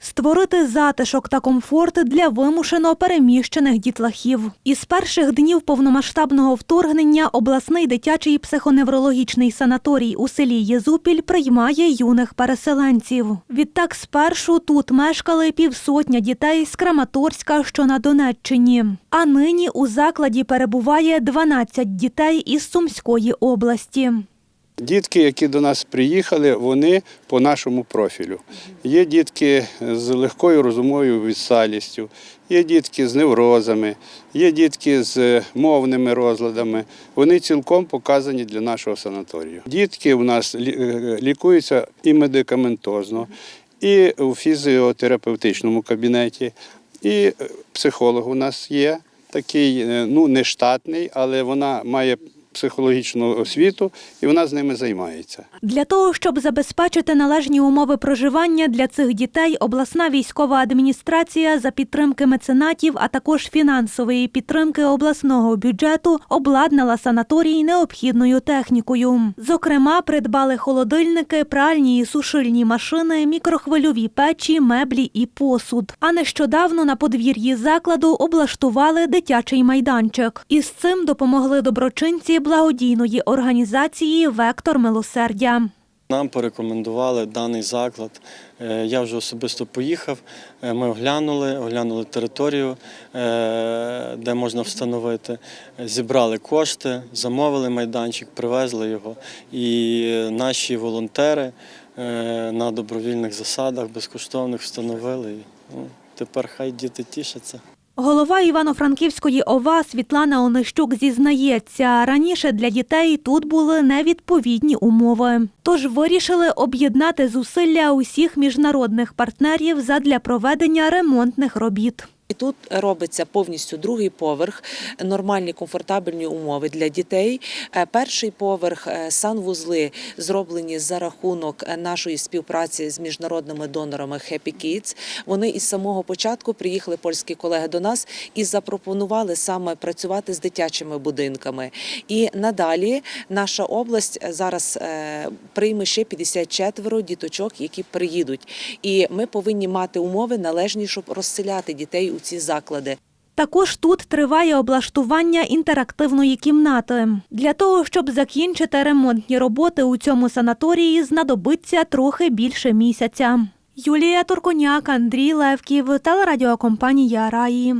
Створити затишок та комфорт для вимушено переміщених дітлахів. Із перших днів повномасштабного вторгнення обласний дитячий психоневрологічний санаторій у селі Єзупіль приймає юних переселенців. Відтак спершу тут мешкали півсотня дітей з Краматорська, що на Донеччині. А нині у закладі перебуває 12 дітей із Сумської області. Дітки, які до нас приїхали, вони по нашому профілю. Є дітки з легкою розумовою відсталістю, є дітки з неврозами, є дітки з мовними розладами. Вони цілком показані для нашого санаторію. Дітки у нас е, лікуються і медикаментозно, і у фізіотерапевтичному кабінеті, і е, психолог у нас є такий, е, ну не штатний, але вона має психологічну освіту і вона з ними займається. Для того, щоб забезпечити належні умови проживання для цих дітей, обласна військова адміністрація за підтримки меценатів, а також фінансової підтримки обласного бюджету обладнала санаторій необхідною технікою. Зокрема, придбали холодильники, пральні і сушильні машини, мікрохвильові печі, меблі і посуд. А нещодавно на подвір'ї закладу облаштували дитячий майданчик. Із цим допомогли доброчинці благодійної організації Вектор милосердя. Нам порекомендували даний заклад. Е, Я вже особисто поїхав. е, Ми оглянули, оглянули територію, е, де можна встановити. Зібрали кошти, замовили майданчик, привезли його. І наші волонтери на добровільних засадах безкоштовних встановили. Ну, Тепер хай діти тішаться. Голова Івано-Франківської ОВА Світлана Онищук зізнається, раніше для дітей тут були невідповідні умови. Тож вирішили об'єднати зусилля усіх міжнародних партнерів задля проведення ремонтних робіт. І тут робиться повністю другий поверх, нормальні комфортабельні умови для дітей. Е, Перший поверх е, санвузли зроблені за рахунок е, нашої співпраці з міжнародними донорами Happy Kids. Вони із самого початку приїхали польські колеги до нас і запропонували саме працювати з дитячими будинками. І надалі наша область зараз прийме ще 54 діточок, які приїдуть. І ми повинні мати умови належні, щоб розселяти дітей у ці заклади. Також тут триває облаштування інтерактивної кімнати. Для того, щоб закінчити ремонтні роботи у цьому санаторії, знадобиться трохи більше місяця. Юлія Турконяк, Андрій Левків, телерадіокомпанія Раї.